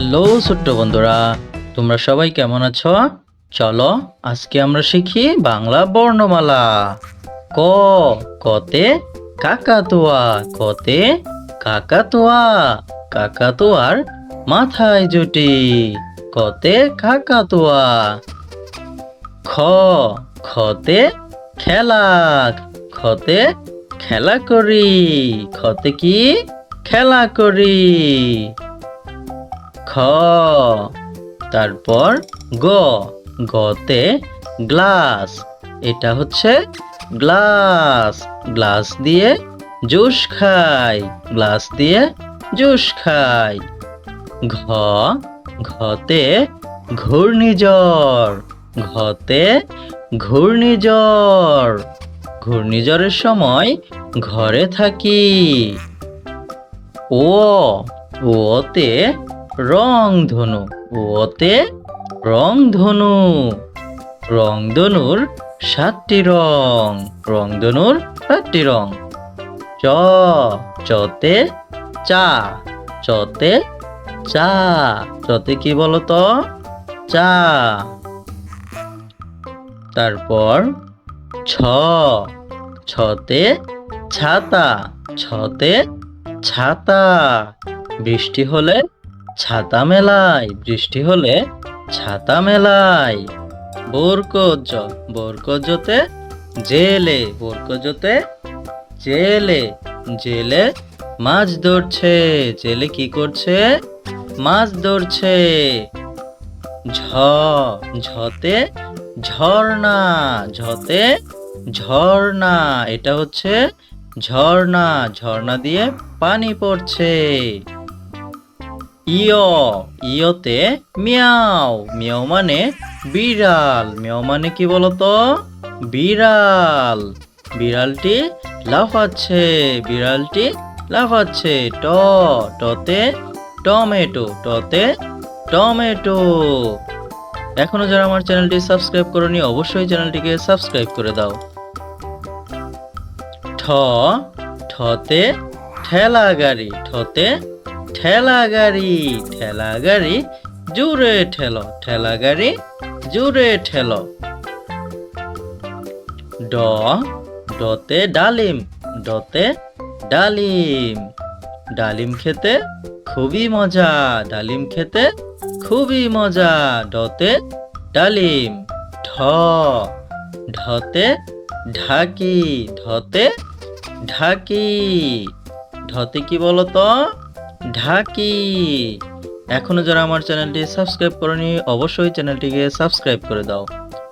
Hello ছোট্ট বন্ধুরা, তোমরা সবাই কেমন আছো? চলো আজকে আমরা শিখি বাংলা বর্ণমালা। ক, কতে কাকাতুয়া কতে কাকাতুয়া, কাকাতুয়ার মাথায় জুটি, কতে কাকাতুয়া। খ, খতে খেলা খতে খেলা করি, খতে কি? খেলা করি। তারপর গ। গতে গ্লাস। এটা হচ্ছে গ্লাস। গ্লাস দিয়ে জুস খাই। গ্লাস দিয়ে জুস খাই। ঘ। ঘতে ঘূর্ণিঝড়। ঘতে ঘূর্ণিঝড়। ঘূর্ণিঝড়ের সময় ঘরে থাকি। ও। ওতে রং ধনু, ওতে রং ধনু। রং ধনুর সাতটি রং রং ধনুর সাতটি রং। চ, চতে চা চতে চা, চতে কি বলতো? চা। তারপর ছ, ছতে ছাতা ছতে ছাতা। বৃষ্টি হলে ছাতা মেলাই, বৃষ্টি হলে ছাতা মেলাই। বোরকজ বোরকজতে জেলে বোরকজতে জেলে। জেলে মাছ ধরছে, জেলে কি করছে? মাছ ধরছে। ঝ, ঝতে ঝর্ণা ঝতে ঝর্ণা, এটা হচ্ছে ঝর্ণা। ঝর্ণা দিয়ে পানি পড়ছে। ইয়, ইয়তে মিয়াও। মিয়াও মানে বিড়াল। মিয়াও মানে কি বলতো? বিড়াল। বিড়ালটি লাফাচ্ছে বিড়ালটি লাফাচ্ছে। ট, টতে টমেটো টতে টমেটো। এখনও যারা আমার চ্যানেলটি সাবস্ক্রাইব করনি, অবশ্যই চ্যানেলটিকে সাবস্ক্রাইব করে দাও। ঠ, ঠতে ঠেলা গাড়ি, ঠতে ঠেলা গাড়ি ঠেলা গাড়ি, জুড়ে ঠেলো, ঠেলা গাড়ি, জুড়ে ঠেলো। ড, ডতে ডালিম ডতে ডালিম। ডালিম খেতে খুবই মজা, ডালিম খেতে খুবই মজা, ডতে ডালিম। ঢ, ঢতে ঢাকি ঢতে ঢাকি। ঢতে কি বলতো? ঢাকি। এখনও যারা আমার চ্যানেলটি সাবস্ক্রাইব করনি, অবশ্যই চ্যানেলটিকে সাবস্ক্রাইব করে দাও।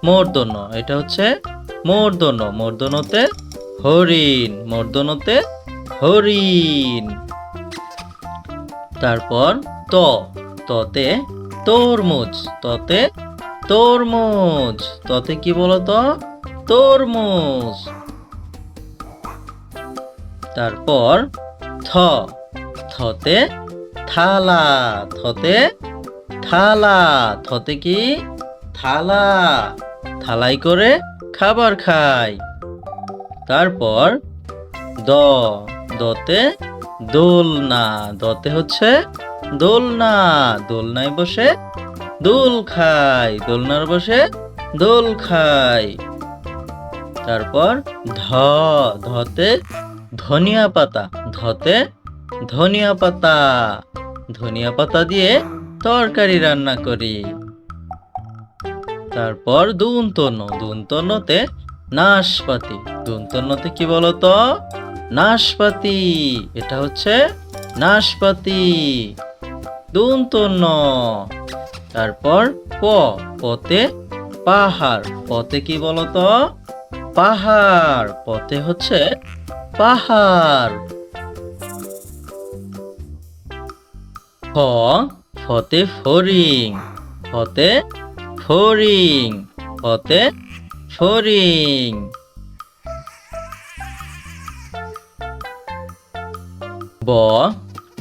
মূর্ধন্য এটা হচ্ছে মূর্ধন্য মূর্ধন্যতে হরিণ মূর্ধন্যতে হরিণ। তারপর ত, ততে তরমুজ ততে তরমুজ। ততে কি বলতো? তরমুজ। তারপর থ থতে থালা থতে থালা, থতে কি? থালা। থালাই করে খাবার খাই। তারপর দ, দতে দোলনা। দতে হচ্ছে দোলনা। দোলনায় বসে দোল খাই। দোলনার বসে দোল খাই। তারপর ধ, ধতে ধনিয়া পাতা। ধতে ধনিয়া পাতা। ধনিয়া পাতা দিয়ে তরকারি রান্না করি। তারপর দুন্তন্য দুন্তন্যতে নাশপাতি। দুন্তন্যতে কি বলতো? নাশপাতি। এটা হচ্ছে নাশপাতি। দুন্তন্য। তারপর প, পতে পাহাড়। পতে কি বলতো? পাহাড়। পথে হচ্ছে পাহাড়। ফ ফতে ফরিং ফতে ফরিং ফতে ফরিং ব,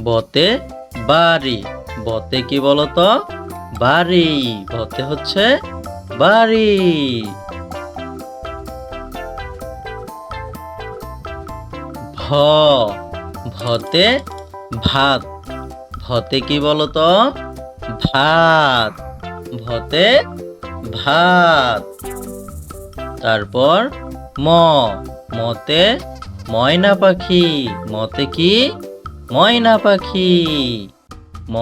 বতে বাড়ি, বতে কি বলতো? বাড়ি, বতে হচ্ছে বাড়ি। ভ, ভতে ভাত ভতে কি বলতো? ভাত। ভতে ভাত। তারপর ম। মতে ময়না পাখি। মতে কি? ময়না পাখি। ম।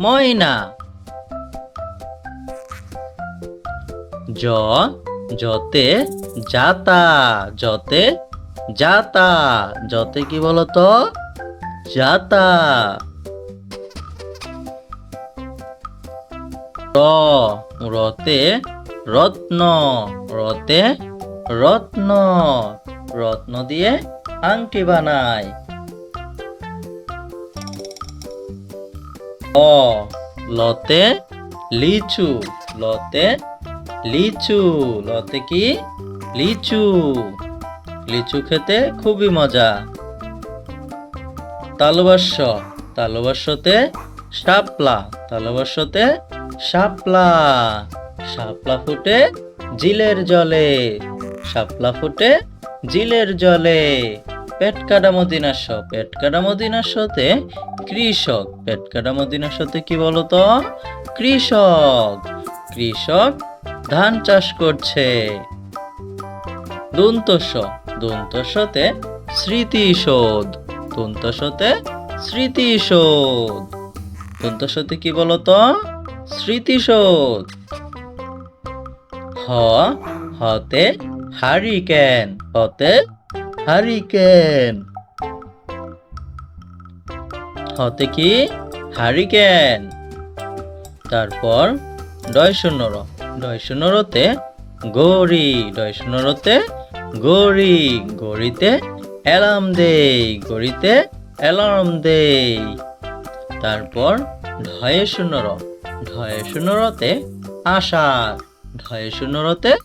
ময়না। জ। যতে যাতা। যতে যাতা। যতে কি বলতো? যাতা। র রতে রত্ন রতে, রত্ন রত্ন দিয়ে আংটি বানায় ল লতে লিচু লতে লিচু, লতে কি? লিচু। লিচু খেতে খুবই মজা। তালবাস্য তালবাস্যতে শাপলা তালবাস্যতে শাপলা। শাপলা ফুটে জিলের জলে। শাপলা ফুটে জিলের জলে। পেট কাটা মদিনাস্য পেট কাটা মদিনাস্যতে কৃষক। পেট কাটা মদিনাস্যতে কি বলতো? কৃষক। কৃষক ধান চাষ করছে। দন্তস্য দন্তস্যতে স্মৃতিশোধ দন্তস্যতে স্মৃতিশোধ দন্তস্যতে কি বলতো? স্মৃতিশোধ হ, হতে হারিকেন হতে হারিকেন। হতে কি? হারিকেন। তারপর ডয় শূন্য র ডয় শূন্য রতে গড়ি ডয় শূন্য রতে গড়ি গড়িতে অ্যালার্ম দেই গড়িতে অ্যালার্ম দেই। তারপর ঢয়ে শূন্য ঢয়ে শূন্য রতে আষাঢ় ঢয়ে শূন্য রতে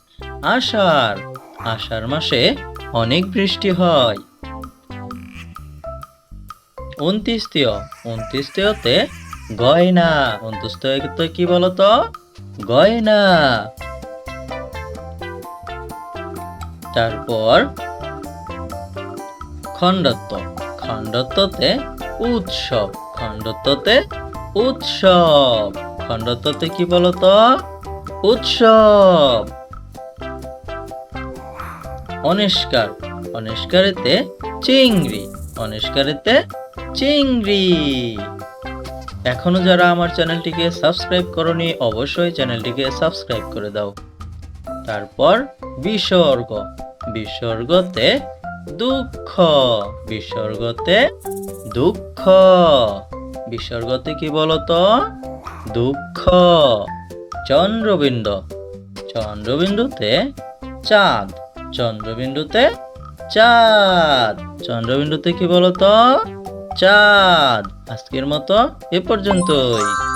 আষাঢ় আষাঢ় মাসে অনেক বৃষ্টি হয়। উনত্রিশতীয় উনত্রিশতীয়তে গয়না উনত্রিশতীয়তে কি বলতো? গয়না। তারপর খণ্ডত্ব, খণ্ডত্বতে উৎসব খণ্ডত্বতে উৎসব। খণ্ডত্বতে কি বলতো? উৎসব। অনিষ্কার অনিষ্কারেতে চিংড়ি। অনিষ্কারেতে চিংড়ি। এখনও যারা আমার চ্যানেলটিকে সাবস্ক্রাইব করনি, অবশ্যই চ্যানেলটিকে সাবস্ক্রাইব করে দাও। তারপর বিসর্গ। বিসর্গতে দুঃখ। বিসর্গতে দুঃখ। বিসর্গতে কি বলতো? দুঃখ। চন্দ্রবিন্দু। চন্দ্রবিন্দুতে চাঁদ। চন্দ্রবিন্দুতে চাঁদ। চন্দ্রবিন্দুতে কি বলতো? চাঁদ। আজকের মতো এ পর্যন্তই।